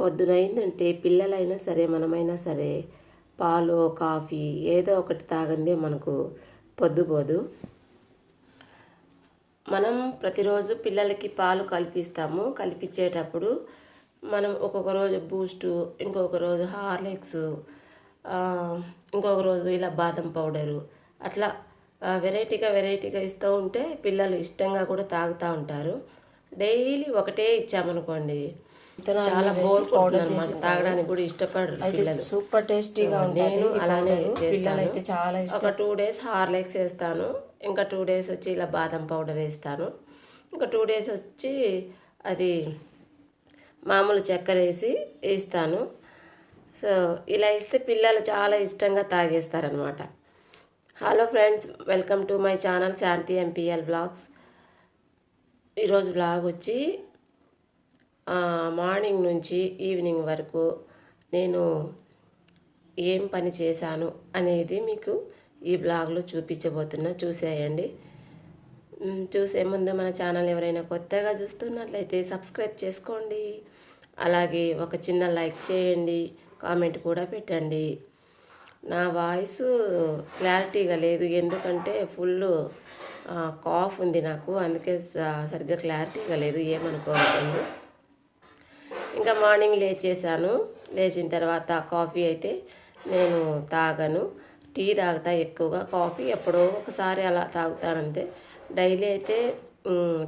పొద్దునైందంటే పిల్లలైనా సరే మనమైనా సరే పాలు కాఫీ ఏదో ఒకటి తాగందే మనకు పొద్దుపోదు. మనం ప్రతిరోజు పిల్లలకి పాలు కల్పిస్తాము. కల్పించేటప్పుడు మనం ఒక్కొక్క రోజు బూస్టు ఇంకొక రోజు హార్లిక్స్ ఇంకొక రోజు ఇలా బాదం పౌడరు అట్లా వెరైటీగా వెరైటీగా ఇస్తూ ఉంటే పిల్లలు ఇష్టంగా కూడా తాగుతూ ఉంటారు. డైలీ ఒకటే ఇచ్చామనుకోండి చాలా బోర్ అనమాట తాగడానికి కూడా ఇష్టపడరు పిల్లలు. సూపర్ టేస్టీగా నేను అలానే పిల్లలు అయితే చాలా ఇష్టం. ఒక టూ డేస్ హార్లిక్స్ వేస్తాను. ఇంకా టూ డేస్ వచ్చి ఇలా బాదం పౌడర్ వేస్తాను. ఇంకా టూ డేస్ వచ్చి అది మామూలు చక్కెర వేసి వేస్తాను. సో ఇలా ఇస్తే పిల్లలు చాలా ఇష్టంగా తాగేస్తారనమాట hello friends welcome to my channel Shanti MPL blogs. ఈరోజు బ్లాగ్ వచ్చి మార్నింగ్ నుంచి ఈవినింగ్ వరకు నేను ఏం పని చేశాను అనేది మీకు ఈ బ్లాగ్లో చూపించబోతున్నా. చూసేయండి. చూసే ముందు మన ఛానల్ ఎవరైనా కొత్తగా చూస్తున్నట్లయితే సబ్స్క్రైబ్ చేసుకోండి. అలాగే ఒక చిన్న లైక్ చేయండి. కామెంట్ కూడా పెట్టండి. నా వాయిస్ క్లారిటీగా లేదు. ఎందుకంటే ఫుల్ కాఫ్ ఉంది నాకు. అందుకే స- సరిగ్గా క్లారిటీగా లేదు. ఏమనుకోవద్దు. ఇంకా మార్నింగ్ లేచేసాను లేచిన తర్వాత కాఫీ అయితే నేను తాగను. టీ తాగుతా ఎక్కువగా. కాఫీ ఎప్పుడో ఒకసారి అలా తాగుతానంతే. డైలీ అయితే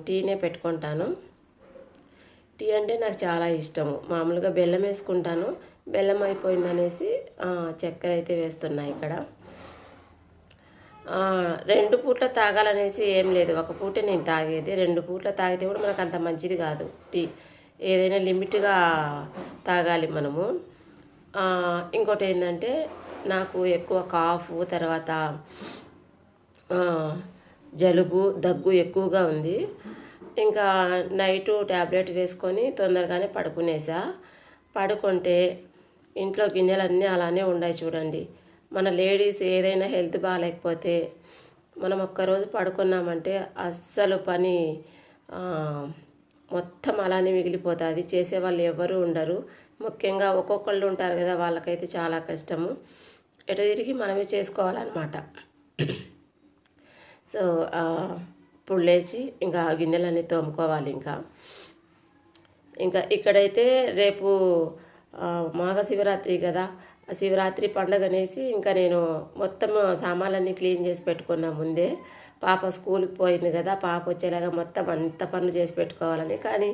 టీనే పెట్టుకుంటాను. టీ అంటే నాకు చాలా ఇష్టము. మామూలుగా బెల్లం వేసుకుంటాను. బెల్లం అయిపోయిందనేసి చక్కెర అయితే వేస్తున్నా ఇక్కడ. రెండు పూట్ల తాగాలనేసి ఏం లేదు. ఒక పూట నేను తాగేది. రెండు పూట్ల తాగితే కూడా మనకు అంత మంచిది కాదు టీ. ఏదైనా లిమిట్గా తాగాలి మనము. ఇంకోటి ఏంటంటే నాకు ఎక్కువ కాఫ్ తర్వాత జలుబు దగ్గు ఎక్కువగా ఉంది. ఇంకా నైటు ట్యాబ్లెట్ వేసుకొని తొందరగానే పడుకునేసా. పడుకుంటే ఇంట్లో గిన్నెలన్నీ అలానే ఉన్నాయి చూడండి. మన లేడీస్ ఏదైనా హెల్త్ బాగాలేకపోతే మనం ఒక్కరోజు పడుకున్నామంటే అస్సలు పని మొత్తం అలానే మిగిలిపోతుంది. చేసేవాళ్ళు ఎవరు ఉండరు. ముఖ్యంగా ఒక్కొక్కళ్ళు ఉంటారు కదా వాళ్ళకైతే చాలా కష్టము. ఎటు తిరిగి మనమే చేసుకోవాలన్నమాట. సో ఇప్పుడు లేచి ఇంకా గిన్నెలన్నీ తోముకోవాలి ఇంకా. ఇంకా ఇక్కడైతే రేపు మాఘశివరాత్రి మాఘ శివరాత్రి కదా. శివరాత్రి పండగ అనేసి ఇంకా నేను మొత్తం సామాన్లన్నీ క్లీన్ చేసి పెట్టుకున్నా ముందే. పాప స్కూల్కి పోయింది కదా పాప వచ్చేలాగా మొత్తం అంత పనులు చేసి పెట్టుకోవాలని కానీ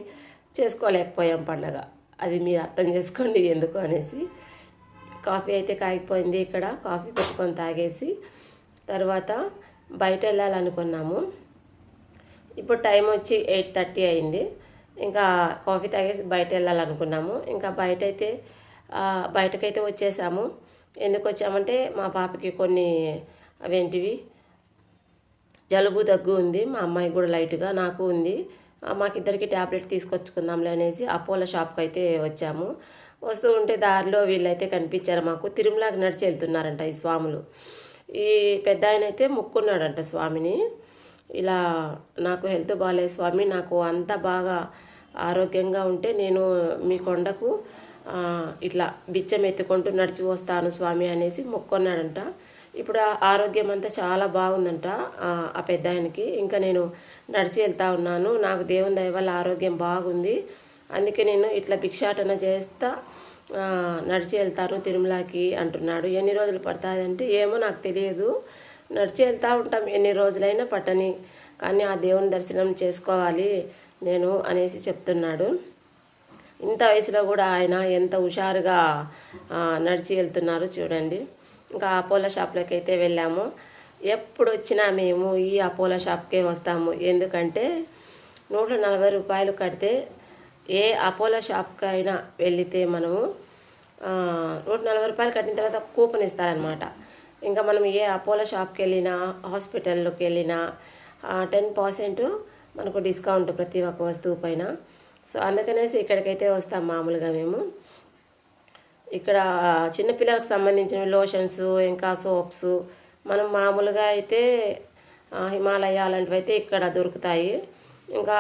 చేసుకోలేకపోయాం పండగ. అది మీరు అర్థం చేసుకోండి ఎందుకు అనేసి. కాఫీ అయితే కాగిపోయింది ఇక్కడ కాఫీ పెట్టుకొని తాగేసి. తర్వాత బయట వెళ్ళాలనుకున్నాము ఇప్పుడు టైం వచ్చి ఎయిట్ థర్టీ అయింది. ఇంకా కాఫీ తాగేసి బయట వెళ్ళాలనుకున్నాము ఇంకా బయట అయితే బయటకైతే వచ్చేసాము. ఎందుకు వచ్చామంటే మా పాపకి కొన్ని అవేంటివి? జలుబు దగ్గు ఉంది. మా అమ్మాయి కూడా లైట్గా నాకు ఉంది. మాకిద్దరికి ట్యాబ్లెట్ తీసుకొచ్చుకుందాంలే అనేసి అపోలో షాప్కి అయితే వచ్చాము. వస్తూ ఉంటే దారిలో వీళ్ళైతే కనిపించారు మాకు. తిరుమలకి నడిచి వెళ్తున్నారంట ఈ స్వాములు. ఈ పెద్ద ఆయన అయితే ముక్కున్నాడంట స్వామిని. ఇలా నాకు హెల్త్ బాగాలేదు స్వామి నాకు అంత బాగా ఆరోగ్యంగా ఉంటే నేను మీ కొండకు ఇట్లా బిచ్చం ఎత్తుకుంటూ నడిచి వస్తాను స్వామి అనేసి మొక్కున్నాడంట. ఇప్పుడు ఆరోగ్యం అంతా చాలా బాగుందంట ఆ పెద్ద ఆయనకి ఇంకా నేను నడిచి వెళ్తా ఉన్నాను. నాకు దేవుని దయ వల్ల ఆరోగ్యం బాగుంది. అందుకే నేను ఇట్లా భిక్షాటన చేస్తా నడిచి వెళ్తాను తిరుమలకి అంటున్నాడు. ఎన్ని రోజులు పడుతుందంటే ఏమో నాకు తెలియదు. నడిచి వెళ్తూ ఉంటాం ఎన్ని రోజులైనా పట్టని. కానీ ఆ దేవుని దర్శనం చేసుకోవాలి నేను అనేసి చెప్తున్నాడు. ఇంత వయసులో కూడా ఆయన ఎంత హుషారుగా నడిచి వెళ్తున్నారు చూడండి. ఇంకా అపోలో షాప్లోకి అయితే వెళ్ళాము. ఎప్పుడు వచ్చినా మేము ఈ అపోలో షాప్కే వస్తాము. ఎందుకంటే నూట నలభై రూపాయలు కడితే ఏ అపోలో షాప్కైనా వెళితే మనము నూట నలభై రూపాయలు కట్టిన తర్వాత కూపన్ ఇస్తారనమాట ఇంకా మనం ఏ అపోలో షాప్కి వెళ్ళినా హాస్పిటల్లోకి వెళ్ళినా టెన్ పర్సెంట్ మనకు డిస్కౌంట్ ప్రతి ఒక్క వస్తువు పైన. సో అందుకనేసి ఇక్కడికైతే వస్తాం మామూలుగా మేము. ఇక్కడ చిన్నపిల్లలకు సంబంధించిన లోషన్స్ ఇంకా సోప్స్ మనం మామూలుగా అయితే హిమాలయ అలాంటివి అయితే ఇక్కడ దొరుకుతాయి. ఇంకా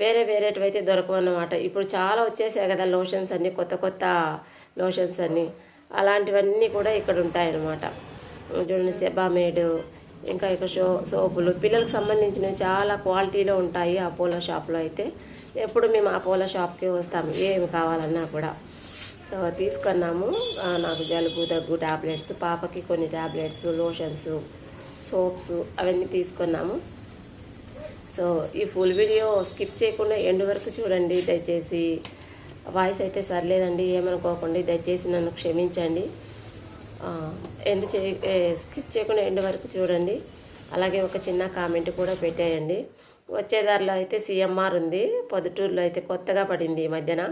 వేరే వేరేటివి అయితే దొరకవు అన్నమాట. ఇప్పుడు చాలా వచ్చేసాయి కదా లోషన్స్ అన్నీ కొత్త కొత్త లోషన్స్ అన్నీ. అలాంటివన్నీ కూడా ఇక్కడ ఉంటాయన్నమాట. చూడండి సెబామేడ్ ఇంకా ఇక్కడ షో సోపులు. పిల్లలకు సంబంధించినవి చాలా క్వాలిటీలో ఉంటాయి అపోలో షాప్లో అయితే. ఎప్పుడు మేము ఆ పూల షాప్కి వస్తాము ఏమి కావాలన్నా కూడా. సో తీసుకున్నాము. నాకు జలుబు దగ్గు టాబ్లెట్స్ పాపకి కొన్ని టాబ్లెట్స్ లోషన్స్ సోప్స్ అవన్నీ తీసుకున్నాము. సో ఈ ఫుల్ వీడియో స్కిప్ చేయకుండా ఎండ్ వరకు చూడండి. దయచేసి వాయిస్ అయితే సర్లేదండి ఏమనుకోకండి దయచేసి నన్ను క్షమించండి. ఎండు ఎండ్ చే స్కిప్ చేయకుండా ఎండ్ వరకు చూడండి. అలాగే ఒక చిన్న కామెంట్ కూడా పెట్టేయండి. వచ్చే దారిలో అయితే సిఎంఆర్ ఉంది. పొద్దుటూరులో అయితే కొత్తగా పడింది ఈ మధ్యన.